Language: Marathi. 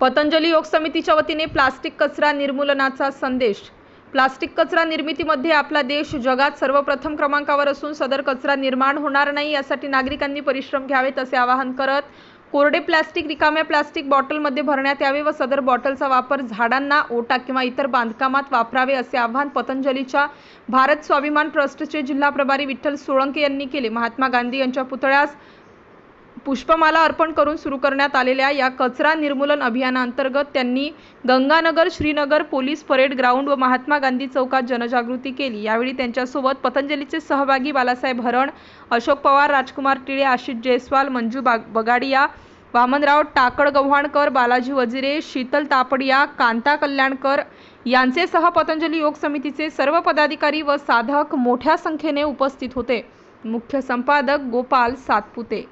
पतंजली योग समितीच्या वतीने प्लास्टिक कचरा निर्मूलनाचा संदेश. प्लास्टिक कचरा निर्मितीमध्ये आपला देश जगात सर्वप्रथम क्रमांकावर असून सदर कचरा निर्माण होणार नाही यासाठी नागरिकांनी परिश्रम घ्यावेत असे आवाहन करत कोरडे प्लास्टिक रिकाम्या प्लास्टिक बॉटलमध्ये भरण्यात यावे व सदर बॉटलचा वापर झाडांना ओटा किंवा इतर बांधकामात वापरावे असे आवाहन पतंजलीच्या भारत स्वाभिमान ट्रस्टचे जिल्हा प्रभारी विठ्ठल सोळंके यांनी केले. महात्मा गांधी यांच्या पुतळ्यास पुष्पमाला अर्पण करून सुरू करण्यात आलेल्या या कचरा निर्मूलन अभियानाअंतर्गत त्यांनी Ganganagar Srinagar police parade ground व महात्मा गांधी चौकात जनजागृती केली. यावेळी त्यांच्यासोबत पतंजलीचे सहभागी बालासाहेब हरण अशोक पवार राजकुमार टिळे आशिष जयस्वाल मंजू बाग बगाडिया वामनराव टाकड गव्हाणकर बालाजी वजिरे शीतल तापडिया कांता कल्याणकर यांचेसह पतंजली योग समितीचे सर्व पदाधिकारी व साधक मोठ्या संख्येने उपस्थित होते. मुख्य संपादक गोपाल सातपुते.